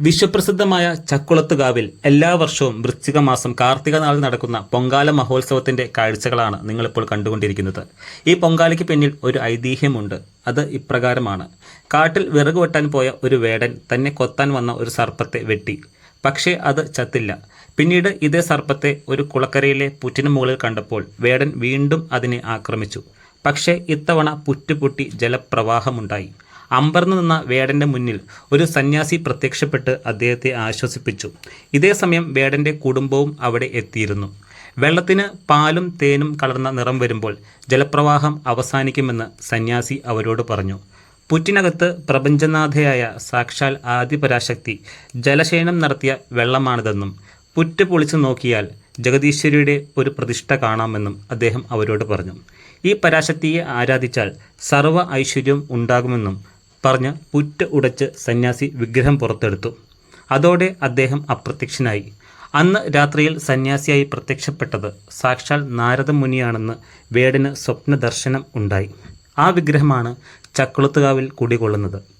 വിശ്വപ്രസിദ്ധമായ ചക്കുളത്തുകാവിൽ എല്ലാ വർഷവും വൃശ്ചിക മാസം കാർത്തിക നാളിൽ നടക്കുന്ന പൊങ്കാല മഹോത്സവത്തിന്റെ കാഴ്ചകളാണ് നിങ്ങളിപ്പോൾ കണ്ടുകൊണ്ടിരിക്കുന്നത്. ഈ പൊങ്കാലയ്ക്ക് പിന്നിൽ ഒരു ഐതിഹ്യമുണ്ട്. അത് ഇപ്രകാരമാണ്. കാട്ടിൽ വിറക് വെട്ടാൻ പോയ ഒരു വേടൻ തന്നെ കൊത്താൻ വന്ന ഒരു സർപ്പത്തെ വെട്ടി. പക്ഷേ അത് ചത്തില്ല. പിന്നീട് ഇതേ സർപ്പത്തെ ഒരു കുളക്കരയിലെ പുറ്റിന് മുകളിൽ കണ്ടപ്പോൾ വേടൻ വീണ്ടും അതിനെ ആക്രമിച്ചു. പക്ഷേ ഇത്തവണ പുറ്റുപൊട്ടി ജലപ്രവാഹമുണ്ടായി. അമ്പർന്നു നിന്ന വേടന്റെ മുന്നിൽ ഒരു സന്യാസി പ്രത്യക്ഷപ്പെട്ട് അദ്ദേഹത്തെ ആശ്വസിപ്പിച്ചു. ഇതേ സമയം വേടന്റെ കുടുംബവും അവിടെ എത്തിയിരുന്നു. വെള്ളത്തിന് പാലും തേനും കലർന്ന നിറം വരുമ്പോൾ ജലപ്രവാഹം അവസാനിക്കുമെന്ന് സന്യാസി അവരോട് പറഞ്ഞു. പുറ്റിനകത്ത് പ്രപഞ്ചനാഥയായ സാക്ഷാൽ ആദിപരാശക്തി ജലശയനം നടത്തിയ വെള്ളമാണിതെന്നും പുറ്റ് പൊളിച്ചു നോക്കിയാൽ ജഗദീശ്വരിയുടെ ഒരു പ്രതിഷ്ഠ കാണാമെന്നും അദ്ദേഹം അവരോട് പറഞ്ഞു. ഈ പരാശക്തിയെ ആരാധിച്ചാൽ സർവ ഐശ്വര്യം ഉണ്ടാകുമെന്നും പറഞ്ഞ് പുറ്റ ഉടച്ച് സന്യാസി വിഗ്രഹം പുറത്തെടുത്തു. അതോടെ അദ്ദേഹം അപ്രത്യക്ഷനായി. അന്ന് രാത്രിയിൽ സന്യാസിയായി പ്രത്യക്ഷപ്പെട്ടത് സാക്ഷാൽ നാരദ മുനിയാണെന്ന് വേടന് സ്വപ്ന ദർശനം ഉണ്ടായി. ആ വിഗ്രഹമാണ് ചക്കുളത്തുകാവിൽ കുടികൊള്ളുന്നത്.